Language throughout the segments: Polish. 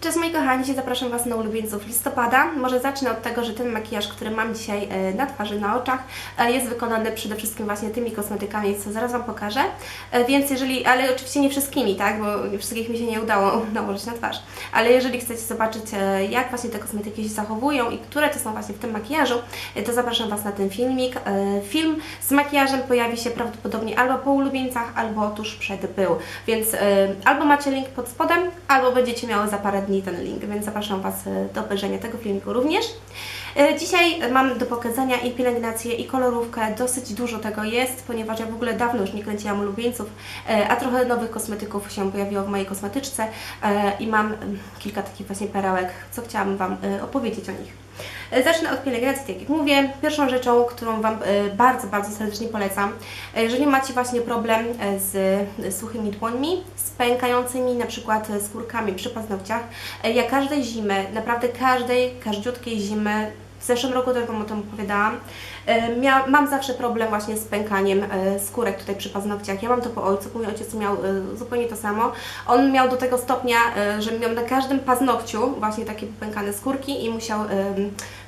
Cześć moi kochani, zapraszam Was na ulubieńców listopada. Może zacznę od tego, że ten makijaż, który mam dzisiaj e, na twarzy, na oczach, e, jest wykonany przede wszystkim właśnie tymi kosmetykami, co zaraz Wam pokażę. E, Więc jeżeli, ale oczywiście nie wszystkimi, tak, bo wszystkich mi się nie udało nałożyć na twarz. Ale jeżeli chcecie zobaczyć, jak właśnie te kosmetyki się zachowują i które to są właśnie w tym makijażu, to zapraszam Was na ten filmik. Film z makijażem pojawi się prawdopodobnie albo po ulubieńcach, albo tuż przed był. Więc albo macie link pod spodem, albo będziecie miały za parę dni ten link, więc zapraszam Was e, do obejrzenia tego filmiku również. E, Dzisiaj mam do pokazania i pielęgnację, i kolorówkę. Dosyć dużo tego jest, ponieważ ja w ogóle dawno już nie kręciłam ulubieńców, e, a trochę nowych kosmetyków się pojawiło w mojej kosmetyczce i mam mm, kilka takich właśnie perełek, co chciałam Wam opowiedzieć o nich. E, Zacznę od pielęgnacji, tak jak mówię. Pierwszą rzeczą, którą Wam e, bardzo, bardzo serdecznie polecam, e, jeżeli macie właśnie problem z suchymi dłońmi, z pękającymi na przykład skórkami przy paznokciach, ja każdej zimy, naprawdę każdej, każdziutkiej zimy, w zeszłym roku też Wam o tym opowiadałam, mia, mam zawsze problem właśnie z pękaniem e, skórek tutaj przy paznokciach. Ja mam to po ojcu, mój ojciec miał e, zupełnie to samo. On miał do tego stopnia, e, że miał na każdym paznokciu właśnie takie pękane skórki i musiał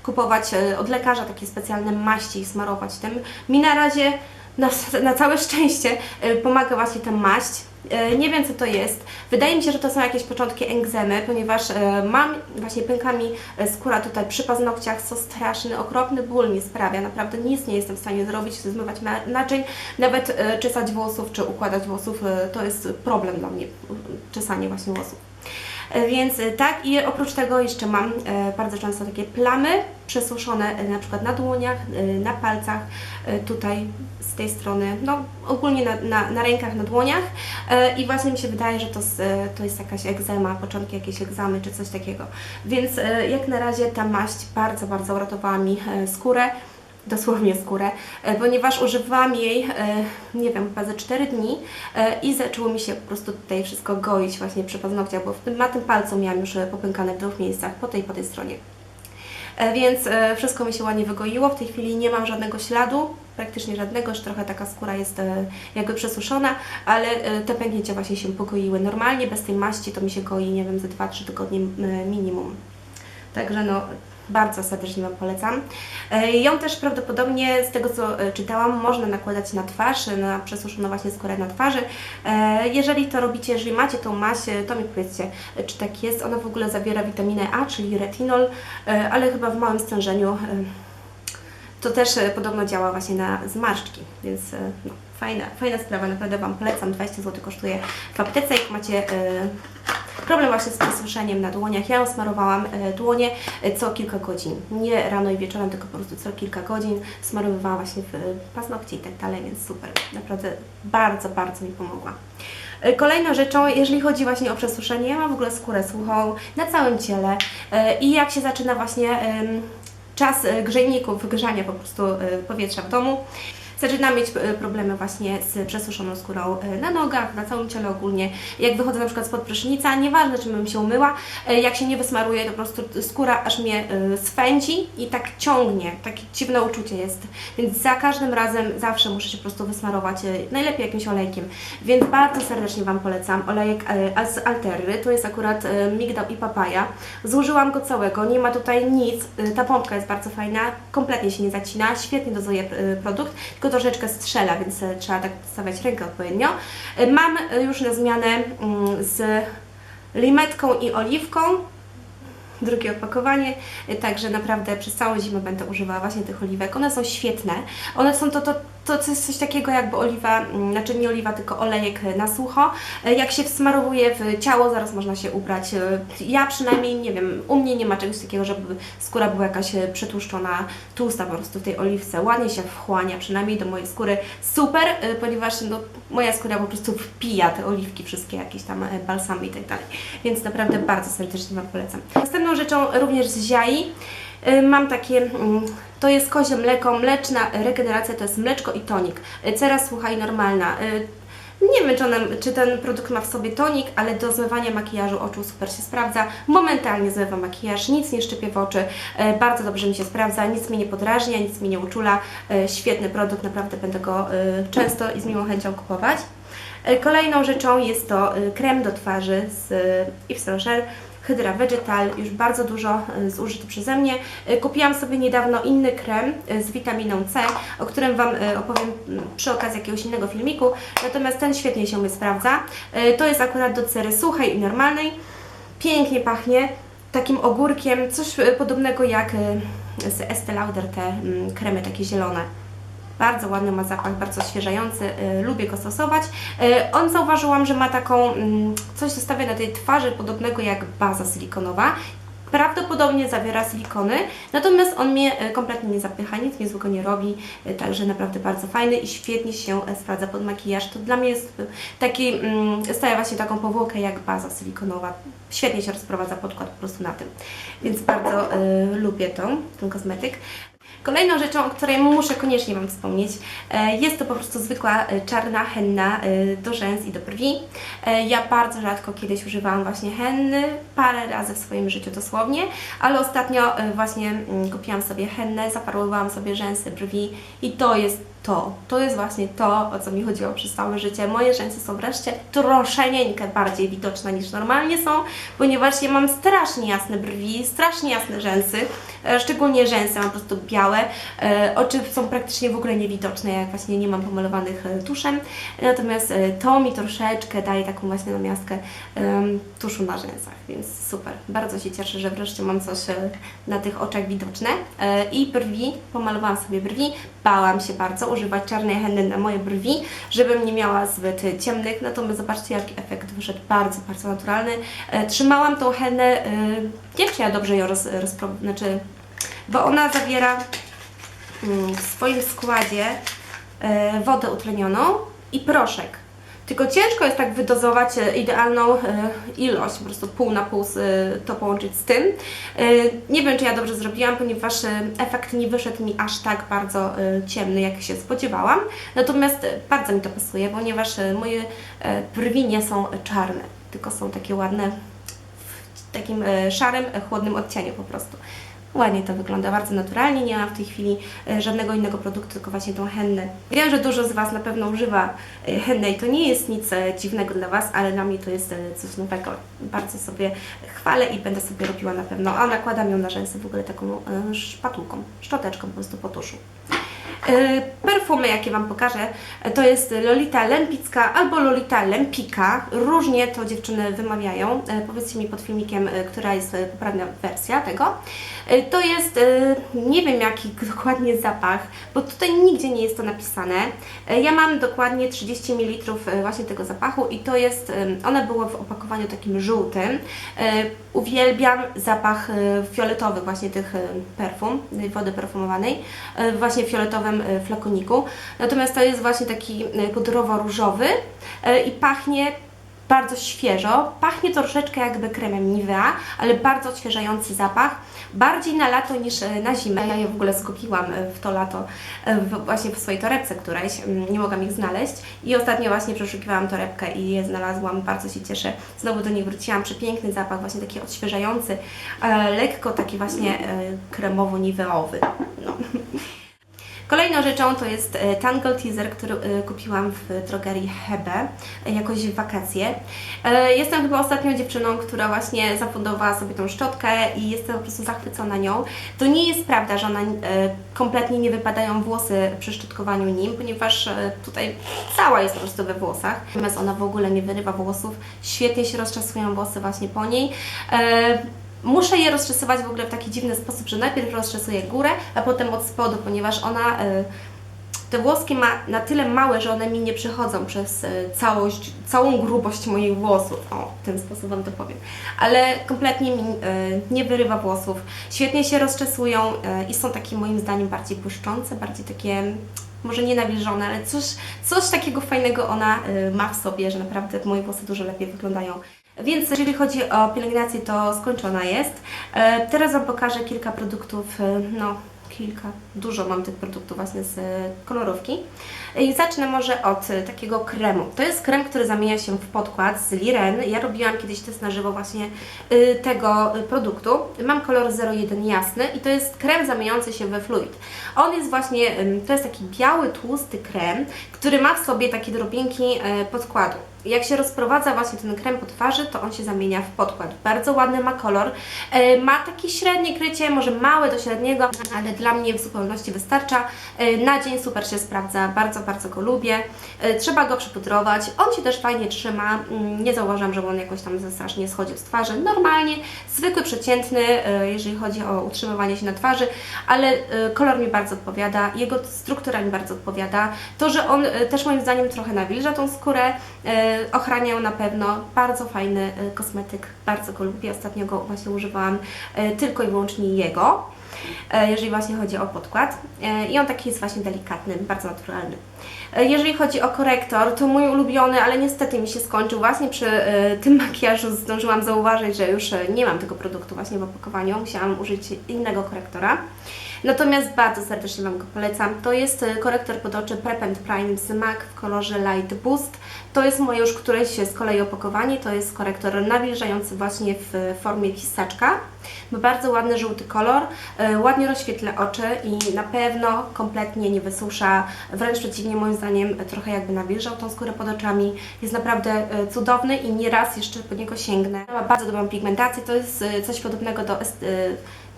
kupować od lekarza takie specjalne maści i smarować tym. Mi na razie na, na całe szczęście e, pomaga właśnie ta maść. E, Nie wiem co to jest. Wydaje mi się, że to są jakieś początki egzemy, ponieważ e, mam właśnie pękami skóra tutaj przy paznokciach, co straszny, okropny ból mi sprawia. Naprawdę nic nie jestem w stanie zrobić, zmywać na- naczyń, nawet czesać włosów czy układać włosów. To jest problem dla mnie, czesanie właśnie włosów. E, Więc e, tak i oprócz tego jeszcze mam e, bardzo często takie plamy przesuszone na przykład na dłoniach, na palcach, tutaj z tej strony, no ogólnie na, na, na rękach, na dłoniach i właśnie mi się wydaje, że to, to jest jakaś egzema, początki jakiejś egzamy czy coś takiego. Więc jak na razie ta maść bardzo, bardzo uratowała mi skórę dosłownie skórę, e, ponieważ używałam jej, e, nie wiem, chyba ze 4 dni e, i zaczęło mi się po prostu tutaj wszystko goić właśnie przy paznokciach, bo w tym, na tym palcu miałam już popękane w dwóch miejscach, po tej po tej stronie. Więc wszystko mi się ładnie wygoiło. W tej chwili nie mam żadnego śladu, praktycznie żadnego, już trochę taka skóra jest jakby przesuszona, ale te pęknięcia właśnie się pogoiły. Normalnie bez tej maści to mi się goi, nie wiem, ze 2-3 tygodnie minimum. Także no, bardzo serdecznie Wam polecam. E, Ją też prawdopodobnie, z tego co e, czytałam, można nakładać na twarz, e, na przesuszoną właśnie skórę na twarzy. Jeżeli to robicie, jeżeli macie tą e, to mi powiedzcie, czy tak jest. Ona w ogóle zawiera witaminę A, czyli retinol, ale chyba w małym stężeniu. To też podobno działa właśnie na zmarszczki, więc no, fajna, fajna sprawa, naprawdę Wam polecam. 20 zł kosztuje w aptece, jak macie e, problem właśnie z przesuszeniem na dłoniach. Ja ją smarowałam e, dłonie e, co kilka godzin. Nie rano i wieczorem, tylko po prostu co kilka godzin. Smarowywałam właśnie w e, paznokcie i tak dalej, więc super. Naprawdę bardzo, bardzo mi pomogła. Kolejną rzeczą, jeżeli chodzi właśnie o przesuszenie, ja mam w ogóle skórę suchą na całym ciele i jak się zaczyna właśnie czas grzejników, grzania po prostu powietrza w domu, zaczynam mieć e, problemy właśnie z przesuszoną skórą e, na nogach, na całym ciele ogólnie. Jak wychodzę na przykład spod prysznica, nieważne czy bym się umyła, e, jak się nie wysmaruję, to po prostu skóra aż mnie swędzi i tak ciągnie, takie dziwne uczucie jest. Więc za każdym razem zawsze muszę się po prostu wysmarować, najlepiej jakimś olejkiem. Więc bardzo serdecznie Wam polecam olejek z Alterry, to jest akurat migdał i papaja. Zużyłam go całego, nie ma tutaj nic, ta pompka jest bardzo fajna, kompletnie się nie zacina, świetnie dozuje produkt, tylko troszeczkę strzela, więc trzeba tak stawiać rękę odpowiednio. E, Mam e, już na zmianę mm, z limetką i oliwką, drugie opakowanie, e, także naprawdę przez całą zimę będę używała właśnie tych oliwek. One są świetne. One są to, to, to, to jest coś takiego jakby oliwa, mm, znaczy nie oliwa, tylko olejek na sucho. E, Jak się wsmarowuje w ciało, zaraz można się ubrać. E, Ja przynajmniej, nie wiem, u mnie nie ma czegoś takiego, żeby skóra była jakaś e, przetłuszczona, tłusta po prostu w tej oliwce. Ładnie się wchłania, przynajmniej do mojej skóry. Super, ponieważ no, moja skóra po prostu wpija te oliwki, wszystkie jakieś tam balsamy i tak dalej. Więc naprawdę bardzo serdecznie Wam polecam. Następną rzeczą również z ziai. Mam takie, mm, to jest kozie mleko, mleczna regeneracja, to jest mleczko i tonik. Y, Cera sucha i normalna. Y, Nie wiem, czy, ona, czy ten produkt ma w sobie tonik, ale do zmywania makijażu oczu super się sprawdza. Momentalnie zmywa makijaż, nic nie szczypie w oczy, y, bardzo dobrze mi się sprawdza, nic mnie nie podrażnia, nic mnie nie uczula. Świetny produkt, naprawdę będę go często i z miłą chęcią kupować. Kolejną rzeczą jest to krem do twarzy z Yves Laurent Hydra Vegetal, już bardzo dużo y, zużyty przeze mnie. Y, Kupiłam sobie niedawno inny krem y, z witaminą C, o którym Wam opowiem y, przy okazji jakiegoś innego filmiku, natomiast ten świetnie się mi sprawdza. To jest akurat do cery suchej i normalnej. Pięknie pachnie takim ogórkiem, coś podobnego jak z Estee Lauder te mm, kremy takie zielone. Bardzo ładny ma zapach, bardzo odświeżający, y, lubię go stosować. Y, on zauważyłam, że ma taką, mm, coś zostawia na tej twarzy podobnego jak baza silikonowa. Prawdopodobnie zawiera silikony, natomiast on mnie y, kompletnie nie zapycha, nic mi złego nie robi, także naprawdę bardzo fajny i świetnie się sprawdza pod makijaż. To dla mnie jest taki, mm, staje właśnie taką powłokę jak baza silikonowa. Świetnie się rozprowadza podkład po prostu na tym, więc bardzo y, lubię tą, ten kosmetyk. Kolejną rzeczą, o której muszę koniecznie Wam wspomnieć, e, jest to po prostu zwykła e, czarna henna e, do rzęs i do brwi. Ja bardzo rzadko kiedyś używałam właśnie henny, parę razy w swoim życiu dosłownie, ale ostatnio właśnie mm, kupiłam sobie hennę, zaparłowałam sobie rzęsy, brwi i to jest to. To jest właśnie to, o co mi chodziło przez całe życie. Moje rzęsy są wreszcie troszeczkę bardziej widoczne niż normalnie są, ponieważ ja mam strasznie jasne brwi, strasznie jasne rzęsy, e, szczególnie rzęsy mam po prostu białe, e, oczy są praktycznie w ogóle niewidoczne, jak właśnie nie mam pomalowanych e, tuszem, natomiast to mi troszeczkę daje taką właśnie namiastkę tuszu na rzęsach, więc super. Bardzo się cieszę, że wreszcie mam coś na tych oczach widoczne i brwi, pomalowałam sobie brwi, bałam się bardzo używać czarnej henny na moje brwi, żebym nie miała zbyt ciemnych, natomiast zobaczcie jaki efekt wyszedł, bardzo, bardzo naturalny. E, Trzymałam tą hennę, nie wiem czy ja dobrze ją roz, rozpro... znaczy, bo ona zawiera mm, w swoim składzie e, wodę utlenioną i proszek. Tylko ciężko jest tak wydozować e, idealną e, ilość, po prostu pół na pół e, to połączyć z tym. Nie wiem, czy ja dobrze zrobiłam, ponieważ efekt nie wyszedł mi aż tak bardzo ciemny, jak się spodziewałam. Natomiast bardzo mi to pasuje, ponieważ moje brwi nie są czarne, tylko są takie ładne w takim szarym, chłodnym odcieniu po prostu. Ładnie to wygląda, bardzo naturalnie, nie mam w tej chwili e, żadnego innego produktu, tylko właśnie tą hennę. Wiem, że dużo z Was na pewno używa e, henny i to nie jest nic e, dziwnego dla Was, ale dla mnie to jest coś nowego. Bardzo sobie chwalę i będę sobie robiła na pewno, a nakładam ją na rzęsy w ogóle taką szpatułką, szczoteczką po prostu po tuszu. E, Perfumy, jakie Wam pokażę, e, to jest Lolita Lempicka albo Lolita Lempika. Różnie to dziewczyny wymawiają. E, Powiedzcie mi pod filmikiem, która jest poprawna wersja tego. To jest, nie wiem jaki dokładnie zapach, bo tutaj nigdzie nie jest to napisane. Ja mam dokładnie 30 ml właśnie tego zapachu i to jest, one były w opakowaniu takim żółtym. Uwielbiam zapach fioletowy właśnie tych perfum, wody perfumowanej, właśnie w e, flakoniku. Natomiast to jest właśnie taki e, pudrowo-różowy e, i pachnie bardzo świeżo. Pachnie troszeczkę jakby kremem Nivea, ale bardzo odświeżający zapach. Bardziej na lato niż e, na zimę. Ja je w ogóle zgubiłam e, w to lato e, właśnie w swojej torebce którejś. Mm, Nie mogłam ich znaleźć. I ostatnio właśnie przeszukiwałam torebkę i je znalazłam. Bardzo się cieszę. Znowu do nich wróciłam. Przepiękny zapach, właśnie taki odświeżający. e, Lekko taki właśnie e, kremowo-niweowy. No. Kolejną rzeczą to jest e, Tangle Teaser, który e, kupiłam w drogerii Hebe e, jakoś w wakacje. E, Jestem chyba ostatnią dziewczyną, która właśnie zafundowała sobie tą szczotkę i jestem po prostu zachwycona nią. To nie jest prawda, że ona e, kompletnie nie wypadają włosy przy szczotkowaniu nim, ponieważ e, tutaj cała jest po prostu we włosach. Natomiast ona w ogóle nie wyrywa włosów. Świetnie się rozczasują włosy właśnie po niej. E, Muszę je rozczesywać w ogóle w taki dziwny sposób, że najpierw rozczesuję górę, a potem od spodu, ponieważ ona, y, te włoski ma na tyle małe, że one mi nie przechodzą przez y, całość, całą grubość moich włosów. O, tym sposobem to powiem. Ale kompletnie mi y, nie wyrywa włosów. Świetnie się rozczesują i są takie moim zdaniem bardziej błyszczące, bardziej takie może nie nawilżone, ale coś, coś takiego fajnego ona ma w sobie, że naprawdę moje włosy dużo lepiej wyglądają. Więc jeżeli chodzi o pielęgnację, to skończona jest. E, Teraz Wam pokażę kilka produktów, e, no kilka, dużo mam tych produktów właśnie z e, kolorówki. I zacznę może od takiego kremu. To jest krem, który zamienia się w podkład z Liren. Ja robiłam kiedyś test na żywo właśnie tego produktu. Mam kolor 01 jasny i to jest krem zamieniający się we fluid. On jest właśnie, to jest taki biały, tłusty krem, który ma w sobie takie drobinki podkładu. Jak się rozprowadza właśnie ten krem po twarzy, to on się zamienia w podkład. Bardzo ładny ma kolor. E, ma takie średnie krycie, może małe do średniego, ale dla mnie w zupełności wystarcza. E, na dzień super się sprawdza, bardzo, bardzo go lubię. E, trzeba go przypudrować. On się też fajnie trzyma. Mm, Nie zauważam, że on jakoś tam za strasznie schodził z twarzy. Normalnie, zwykły, przeciętny, jeżeli chodzi o utrzymywanie się na twarzy, ale kolor mi bardzo odpowiada, jego struktura mi bardzo odpowiada. To, że on też moim zdaniem trochę nawilża tą skórę, e, ochrania ją na pewno. Bardzo fajny e, kosmetyk, bardzo go lubię. Ostatnio go właśnie używałam e, tylko i wyłącznie jego, jeżeli właśnie chodzi o podkład. I on taki jest właśnie delikatny, bardzo naturalny. Jeżeli chodzi o korektor, to mój ulubiony, ale niestety mi się skończył. Właśnie przy tym makijażu zdążyłam zauważyć, że już nie mam tego produktu właśnie w opakowaniu. Musiałam użyć innego korektora. Natomiast bardzo serdecznie Wam go polecam. To jest e, korektor pod oczy Prep and Prime z MAC w kolorze Light Boost. To jest moje już któreś z kolei opakowanie. To jest korektor nawilżający właśnie w formie pistaczka. Ma bardzo ładny żółty kolor, e, ładnie rozświetla oczy i na pewno kompletnie nie wysusza. Wręcz przeciwnie, moim zdaniem trochę jakby nawilżał tą skórę pod oczami. Jest naprawdę cudowny i nieraz jeszcze po niego sięgnę. Ma bardzo dobrą pigmentację, to jest coś podobnego do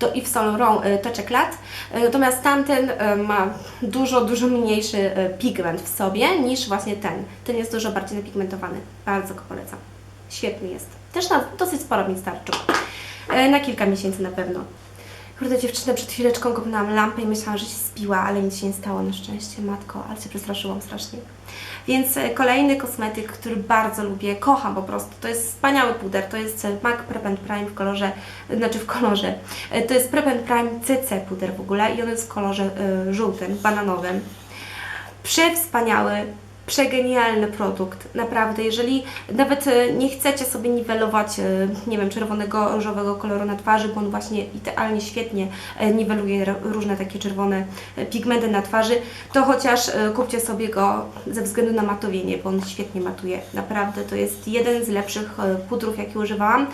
do Yves Saint Laurent e, Touch Eclat. E, Natomiast tamten e, ma dużo, dużo mniejszy pigment w sobie niż właśnie ten. Ten jest dużo bardziej napigmentowany. Bardzo go polecam. Świetny jest. Też na dosyć sporo mi starczył. Na kilka miesięcy na pewno. Kurde, dziewczyna, przed chwileczką kopnęłam lampę i myślałam, że się spiła, ale nic się nie stało na szczęście, matko, ale się przestraszyłam strasznie. Więc e, kolejny kosmetyk, który bardzo lubię, kocham po prostu, to jest wspaniały puder, to jest e, MAC Prep and Prime w kolorze, znaczy w kolorze, e, to jest Prep and Prime CC puder w ogóle i on jest w kolorze e, żółtym, bananowym. Przewspaniały, przegenialny produkt, naprawdę. Jeżeli nawet e, nie chcecie sobie niwelować, e, nie wiem, czerwonego, różowego koloru na twarzy, bo on właśnie idealnie, świetnie e, niweluje różne takie czerwone pigmenty na twarzy, to chociaż kupcie sobie go ze względu na matowienie, bo on świetnie matuje. Naprawdę to jest jeden z lepszych pudrów, jakie używałam.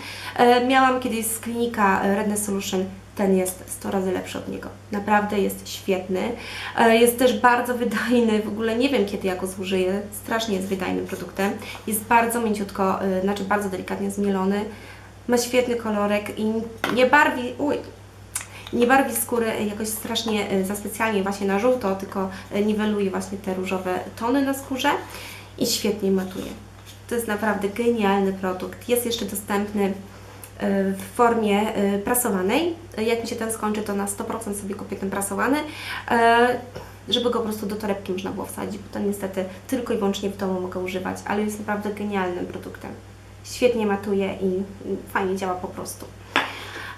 Miałam kiedyś z klinika Redness Solution ten jest 100 razy lepszy od niego. Naprawdę jest świetny. E, Jest też bardzo wydajny, w ogóle nie wiem kiedy ja go zużyję, strasznie jest wydajnym produktem. Jest bardzo mięciutko, e, znaczy bardzo delikatnie zmielony. Ma świetny kolorek i nie barwi, uj, nie barwi skóry jakoś strasznie e, za specjalnie właśnie na żółto, tylko niweluje właśnie te różowe tony na skórze i świetnie matuje. To jest naprawdę genialny produkt. Jest jeszcze dostępny w formie e, prasowanej. Jak mi się ten skończy, to na 100% sobie kupię ten prasowany, e, żeby go po prostu do torebki można było wsadzić, bo to niestety tylko i wyłącznie w domu mogę używać, ale jest naprawdę genialnym produktem. Świetnie matuje i i fajnie działa po prostu.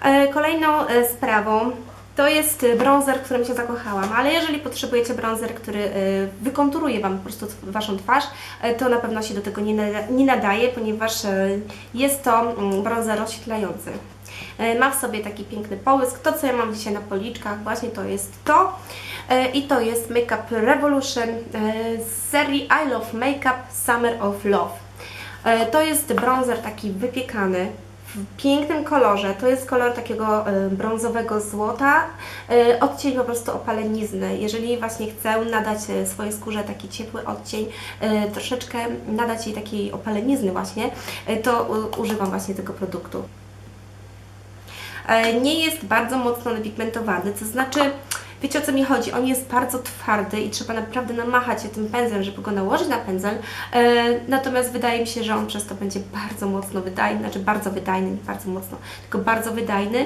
E, Kolejną e, sprawą to jest e, bronzer, w którym się zakochałam, ale jeżeli potrzebujecie bronzer, który e, wykonturuje Wam po prostu Waszą twarz, e, to na pewno się do tego nie, nada, nie nadaje, ponieważ jest to mm, bronzer rozświetlający. Ma w sobie taki piękny połysk. To, co ja mam dzisiaj na policzkach, właśnie to jest to. I to jest Makeup Revolution z serii I Love Makeup Summer of Love. To jest bronzer taki wypiekany w pięknym kolorze. To jest kolor takiego e, brązowego złota. E, Odcień po prostu opalenizny. Jeżeli właśnie chcę nadać e, swojej skórze taki ciepły odcień, troszeczkę nadać jej takiej opalenizny właśnie, to używam właśnie tego produktu. Nie jest bardzo mocno napigmentowany, to znaczy Wiecie o co mi chodzi? On jest bardzo twardy i trzeba naprawdę namachać się tym pędzlem, żeby go nałożyć na pędzel. E, natomiast wydaje mi się, że on przez to będzie bardzo mocno wydajny, znaczy bardzo wydajny, nie bardzo mocno, tylko bardzo wydajny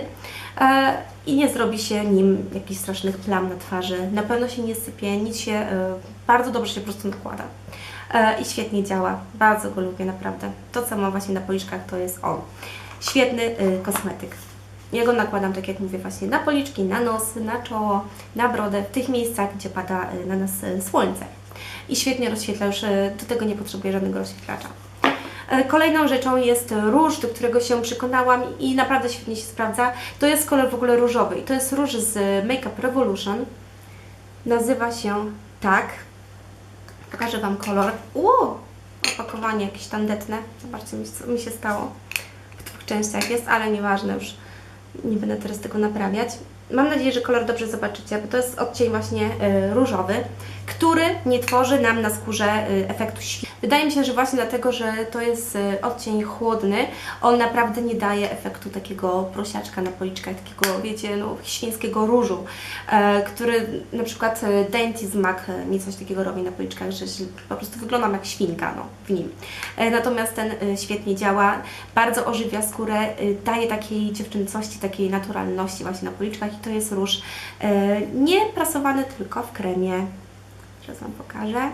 e, i nie zrobi się nim jakichś strasznych plam na twarzy. Na pewno się nie sypie, nic się, e, bardzo dobrze się po prostu nakłada. E, I świetnie działa. Bardzo go lubię, naprawdę. To, co mam właśnie na policzkach, to jest on. Świetny y, kosmetyk. Ja go nakładam, tak jak mówię, właśnie na policzki, na nos, na czoło, na brodę, w tych miejscach, gdzie pada y, na nas y, słońce. I świetnie rozświetla, już y, do tego nie potrzebuję żadnego rozświetlacza. E, Kolejną rzeczą jest róż, do którego się przekonałam i naprawdę świetnie się sprawdza. To jest kolor w ogóle różowy to jest róż z Makeup Revolution. Nazywa się tak. Pokażę Wam kolor. Ło! Opakowanie jakieś tandetne. Zobaczcie, mi- co mi się stało. W dwóch częściach jest, ale nieważne już. Nie będę teraz tego naprawiać. Mam nadzieję, że kolor dobrze zobaczycie, bo to jest odcień właśnie y, różowy, który nie tworzy nam na skórze y, efektu świt. Wydaje mi się, że właśnie dlatego, że to jest y, odcień chłodny, on naprawdę nie daje efektu takiego prosiaczka na policzkach, takiego, wiecie, no, świńskiego różu, e, który na przykład e, Dentist Mac e, mi coś takiego robi na policzkach, że po prostu wyglądam jak świnka no, w nim. E, natomiast ten e, świetnie działa, bardzo ożywia skórę, e, daje takiej dziewczyncości, takiej naturalności właśnie na policzkach to jest róż e, nie prasowany tylko w kremie. Teraz Wam pokażę.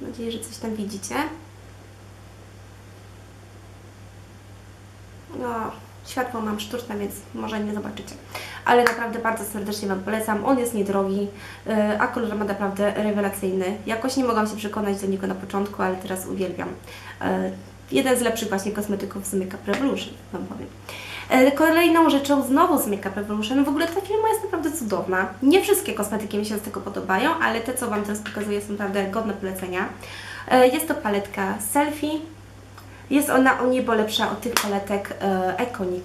Mam nadzieję, że coś tam widzicie. No, światło mam sztuczne, więc może nie zobaczycie. Ale naprawdę bardzo serdecznie Wam polecam. On jest niedrogi, yy, a kolor ma naprawdę rewelacyjny. Jakoś nie mogłam się przekonać do niego na początku, ale teraz uwielbiam. Yy, jeden z lepszych właśnie kosmetyków z Makeup Revolution, Wam powiem. Yy, Kolejną rzeczą znowu z Makeup Revolution, w ogóle ta firma jest naprawdę cudowna. Nie wszystkie kosmetyki mi się z tego podobają, ale te, co Wam teraz pokazuję, są naprawdę godne polecenia. Yy, Jest to paletka Selfie, jest ona o niebo lepsza od tych paletek e, Iconic.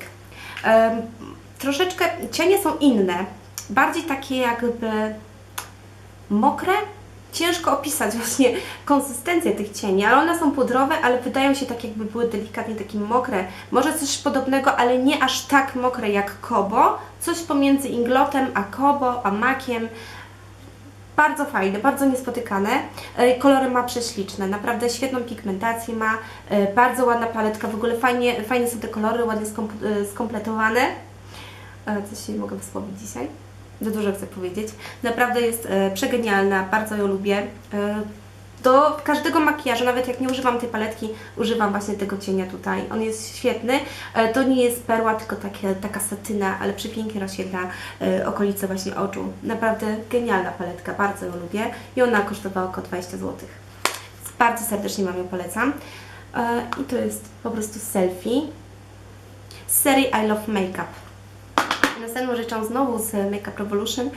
Em, troszeczkę cienie są inne, bardziej takie jakby mokre. Ciężko opisać właśnie konsystencję tych cieni, ale one są pudrowe, ale wydają się tak jakby były delikatnie takie mokre. Może coś podobnego, ale nie aż tak mokre jak Kobo. Coś pomiędzy Inglotem a Kobo, a Makiem. Bardzo fajne, bardzo niespotykane. E, Kolory ma prześliczne, naprawdę świetną pigmentację ma, e, bardzo ładna paletka, w ogóle fajnie, fajne są te kolory, ładnie e, skompletowane. Coś się mogę wysłowić dzisiaj, za dużo chcę powiedzieć. Naprawdę jest e, przegenialna, bardzo ją lubię. E, Do każdego makijażu, nawet jak nie używam tej paletki, używam właśnie tego cienia tutaj. On jest świetny. E, To nie jest perła, tylko takie, taka satyna, ale przepięknie rozświetla okolice właśnie oczu. Naprawdę genialna paletka, bardzo ją lubię i ona kosztowała około 20 zł. Bardzo serdecznie Wam ją polecam. I to jest po prostu selfie z serii I Love Makeup. Następną rzeczą znowu z Makeup Revolution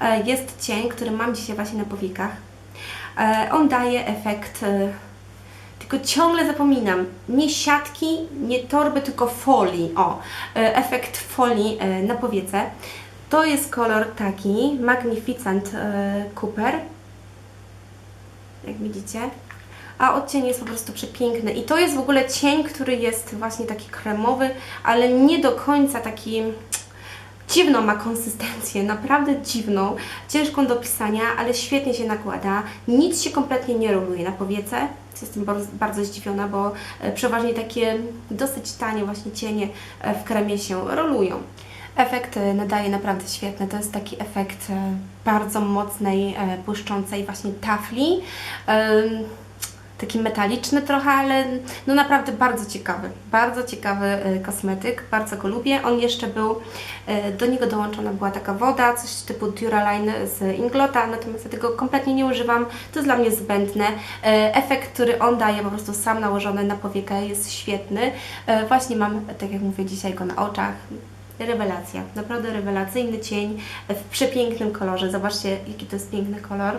e, jest cień, który mam dzisiaj właśnie na powiekach. E, On daje efekt, e, tylko ciągle zapominam, nie siatki, nie torby, tylko folii. O, efekt folii na powiece. To jest kolor taki, Magnificent Cooper. Jak widzicie. A odcień jest po prostu przepiękny. I to jest w ogóle cień, który jest właśnie taki kremowy, ale nie do końca taki dziwną ma konsystencję, naprawdę dziwną, ciężką do pisania, ale świetnie się nakłada. Nic się kompletnie nie roluje na powiece. Jestem bardzo, zdziwiona, bo e, przeważnie takie dosyć tanie właśnie cienie e, w kremie się rolują. Efekt e, nadaje naprawdę świetny. To jest taki efekt bardzo mocnej, błyszczącej właśnie tafli. Taki metaliczny trochę, ale no naprawdę bardzo ciekawy, bardzo ciekawy e, kosmetyk, bardzo go lubię. On jeszcze był, e, do niego dołączona była taka woda, coś typu Duraline z Inglota, natomiast ja tego kompletnie nie używam, to jest dla mnie zbędne. E, Efekt, który on daje po prostu sam nałożony na powiekę jest świetny. Właśnie mam, tak jak mówię, dzisiaj go na oczach. Rewelacja, naprawdę rewelacyjny cień w przepięknym kolorze. Zobaczcie, jaki to jest piękny kolor.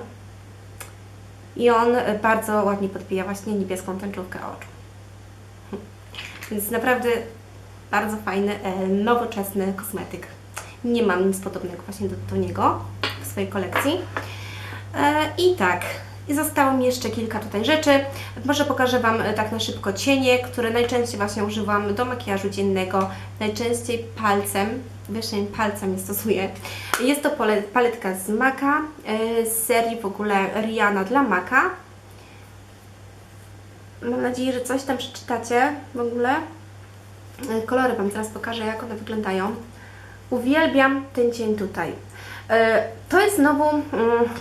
I on e, bardzo ładnie podbija właśnie niebieską tęczówkę oczu. Więc naprawdę bardzo fajny, e, nowoczesny kosmetyk. Nie mam nic podobnego właśnie do, do niego w swojej kolekcji. E, I tak, i zostało mi jeszcze kilka tutaj rzeczy. Może pokażę Wam e, tak na szybko cienie, które najczęściej właśnie używam do makijażu dziennego. Najczęściej palcem, wyższym palcem stosuję. Jest to paletka z Maka, e, z serii w ogóle Rihanna dla Maka. Mam nadzieję, że coś tam przeczytacie w ogóle. E, Kolory Wam zaraz pokażę, jak one wyglądają. Uwielbiam ten cień tutaj. E, To jest znowu, mm,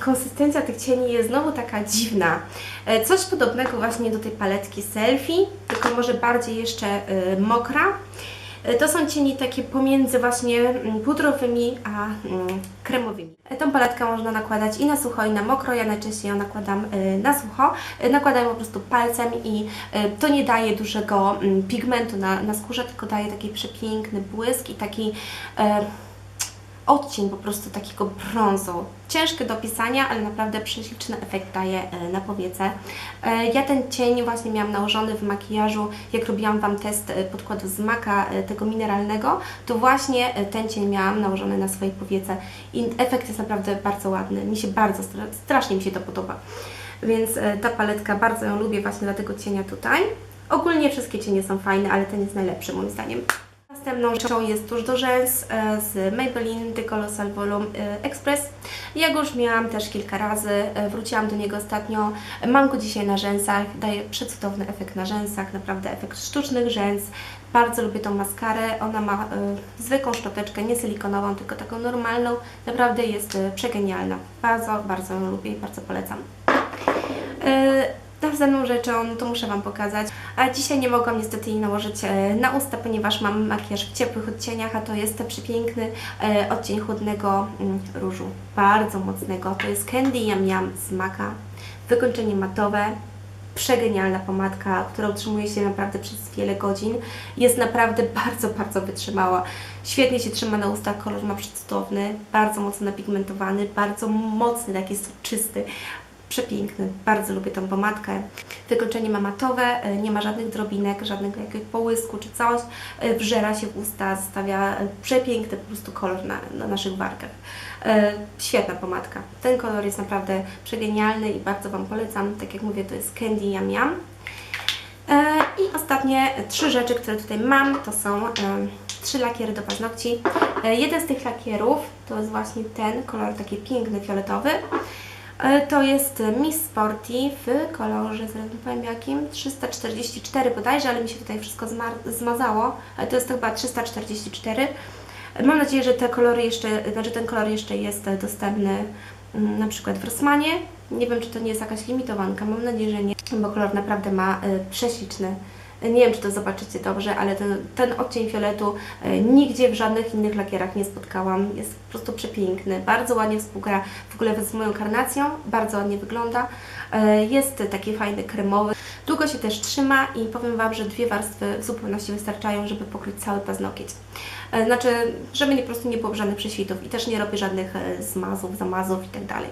konsystencja tych cieni jest znowu taka dziwna. E, Coś podobnego właśnie do tej paletki selfie, tylko może bardziej jeszcze e, mokra. To są cienie takie pomiędzy właśnie mm, pudrowymi a mm, kremowymi. Tą paletkę można nakładać i na sucho i na mokro. Ja najczęściej ją nakładam na sucho. Nakładam po prostu palcem i to nie daje dużego pigmentu na, na skórze, tylko daje taki przepiękny błysk i taki odcień po prostu takiego brązu. Ciężki do pisania, ale naprawdę prześliczny efekt daje e, na powiece. E, Ja ten cień właśnie miałam nałożony w makijażu, jak robiłam Wam test e, podkładu z maka, tego mineralnego, to właśnie ten cień miałam nałożony na swojej powiece i efekt jest naprawdę bardzo ładny. Mi się bardzo, stra- strasznie mi się to podoba. Więc ta paletka, bardzo ją lubię właśnie dla tego cienia tutaj. Ogólnie wszystkie cienie są fajne, ale ten jest najlepszy moim zdaniem. Następną rzeczą jest tusz do rzęs e, z Maybelline The Colossal Volume Express. Ja go już miałam też kilka razy, e, wróciłam do niego ostatnio. Mam go dzisiaj na rzęsach, daje przecudowny efekt na rzęsach, naprawdę efekt sztucznych rzęs. Bardzo lubię tą maskarę, ona ma e, zwykłą szczoteczkę, nie silikonową, tylko taką normalną. Naprawdę jest przegenialna. Bardzo, bardzo ją lubię i bardzo polecam. Następną rzeczą, to muszę Wam pokazać. A dzisiaj nie mogłam niestety jej nałożyć e, na usta, ponieważ mam makijaż w ciepłych odcieniach, a to jest przepiękny e, odcień chłodnego mm, różu. Bardzo mocnego. To jest Candy Yam Yam z Maka. Wykończenie matowe. Przegenialna pomadka, która utrzymuje się naprawdę przez wiele godzin. Jest naprawdę bardzo, bardzo wytrzymała. Świetnie się trzyma na ustach, kolor ma przecudowny, bardzo mocno napigmentowany, bardzo mocny, taki soczysty. Przepiękny, bardzo lubię tą pomadkę. Wykończenie ma matowe, e, nie ma żadnych drobinek, żadnego jakiegoś połysku czy coś. E, Wżera się w usta, zostawia e, przepiękny po prostu kolor na, na naszych wargach. Świetna pomadka. Ten kolor jest naprawdę przegenialny i bardzo Wam polecam. Tak jak mówię, to jest Candy Yam Yam. I ostatnie trzy rzeczy, które tutaj mam, to są trzy lakiery do paznokci. Jeden z tych lakierów to jest właśnie ten kolor taki piękny, fioletowy. E, To jest Miss Sporty w kolorze, zaraz powiem jakim, 344 bodajże, ale mi się tutaj wszystko zmazało. Ale To jest to chyba 344. Mam nadzieję, że te kolory jeszcze, znaczy ten kolor jeszcze jest dostępny mm, na przykład w Rossmanie. Nie wiem, czy to nie jest jakaś limitowanka, mam nadzieję, że nie, bo kolor naprawdę ma e, prześliczny. Nie wiem, czy to zobaczycie dobrze, ale ten, ten odcień fioletu e, nigdzie w żadnych innych lakierach nie spotkałam. Jest po prostu przepiękny. Bardzo ładnie współgra w ogóle z moją karnacją. Bardzo ładnie wygląda. E, Jest taki fajny, kremowy. Długo się też trzyma i powiem Wam, że dwie warstwy w zupełności wystarczają, żeby pokryć cały paznokieć. E, Znaczy, żeby nie, po prostu nie było żadnych prześwitów i też nie robię żadnych zmazów, zamazów i tak.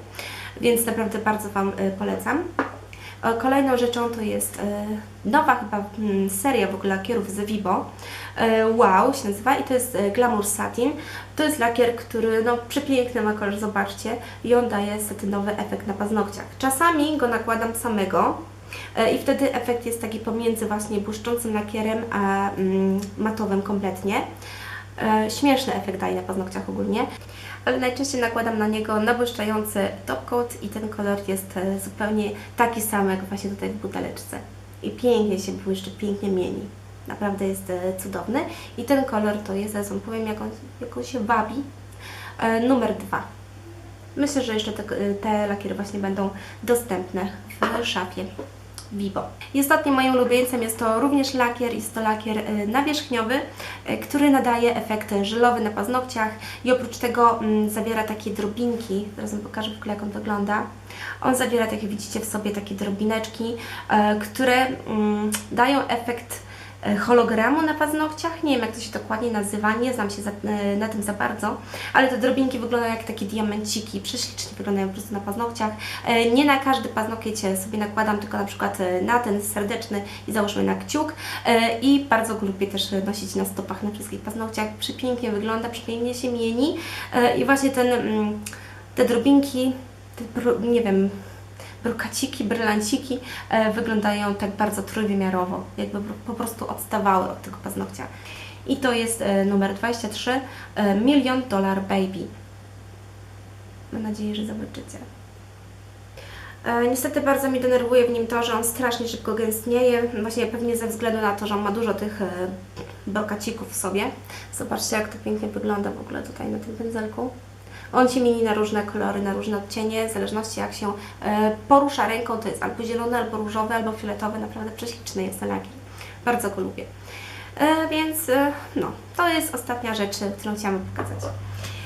Więc naprawdę bardzo Wam polecam. E, Kolejną rzeczą to jest e, nowa chyba mm, seria w ogóle lakierów z Vibo. E, Wow się nazywa i to jest Glamour Satin. To jest lakier, który no przepiękny ma kolor, zobaczcie. I on daje satynowy efekt na paznokciach. Czasami go nakładam samego. I wtedy efekt jest taki pomiędzy właśnie błyszczącym lakierem a mm, matowym kompletnie. E, Śmieszny efekt daje na paznokciach ogólnie, ale najczęściej nakładam na niego nabłyszczający top coat i ten kolor jest e, zupełnie taki sam jak właśnie tutaj w buteleczce. I pięknie się błyszczy, pięknie mieni. Naprawdę jest e, cudowny. I ten kolor to jest, zaraz powiem jak on, jak on się wabi, numer dwa. Myślę, że jeszcze te, te lakiery właśnie będą dostępne w szafie. Vivo. I ostatnim moim ulubieńcem jest to również lakier, jest to lakier e, nawierzchniowy, e, który nadaje efekt żelowy na paznokciach i oprócz tego mm, zawiera takie drobinki, zaraz Wam pokażę w ogóle jak on wygląda. On zawiera, tak jak widzicie w sobie, takie drobineczki, e, które mm, dają efekt hologramu na paznokciach. Nie wiem, jak to się dokładnie nazywa, nie znam się za, e, na tym za bardzo, ale te drobinki wyglądają jak takie diamenciki, prześlicznie wyglądają po prostu na paznokciach. E, Nie na każdy paznokieć e, sobie nakładam, tylko na przykład e, na ten serdeczny i załóżmy na kciuk E, i bardzo go lubię też e, nosić na stopach, na wszystkich paznokciach. Przepięknie wygląda, przepięknie się mieni E, i właśnie ten, mm, te drobinki, te, nie wiem, brokaciki, brylanciki e, wyglądają tak bardzo trójwymiarowo, jakby po prostu odstawały od tego paznokcia. I to jest e, numer 23, e, Million Dollar Baby. Mam nadzieję, że zobaczycie. Niestety bardzo mnie denerwuje w nim to, że on strasznie szybko gęstnieje, właśnie pewnie ze względu na to, że on ma dużo tych brokacików w sobie. Zobaczcie jak to pięknie wygląda w ogóle tutaj na tym pędzelku. On się mieni na różne kolory, na różne odcienie, w zależności jak się e, porusza ręką, to jest albo zielony, albo różowy, albo fioletowy, naprawdę prześliczny jest ten lakier. Bardzo go lubię. E, więc e, no, to jest ostatnia rzecz, którą chciałam pokazać.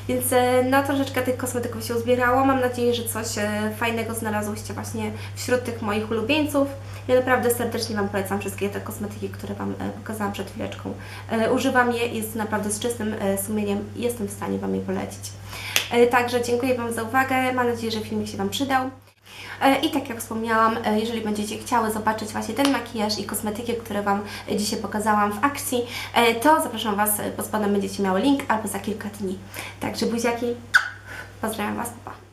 Więc e, no troszeczkę tych kosmetyków się uzbierało. Mam nadzieję, że coś e, fajnego znalazłyście właśnie wśród tych moich ulubieńców. Ja naprawdę serdecznie Wam polecam wszystkie te kosmetyki, które Wam e, pokazałam przed chwileczką. Używam je i z naprawdę z czystym sumieniem jestem w stanie Wam je polecić. Także dziękuję Wam za uwagę. Mam nadzieję, że filmik się Wam przydał. E, I tak jak wspomniałam, e, jeżeli będziecie chciały zobaczyć właśnie ten makijaż i kosmetyki, które Wam dzisiaj pokazałam w akcji, e, to zapraszam Was, pod spodem będziecie miały link albo za kilka dni. Także buziaki, pozdrawiam Was, pa.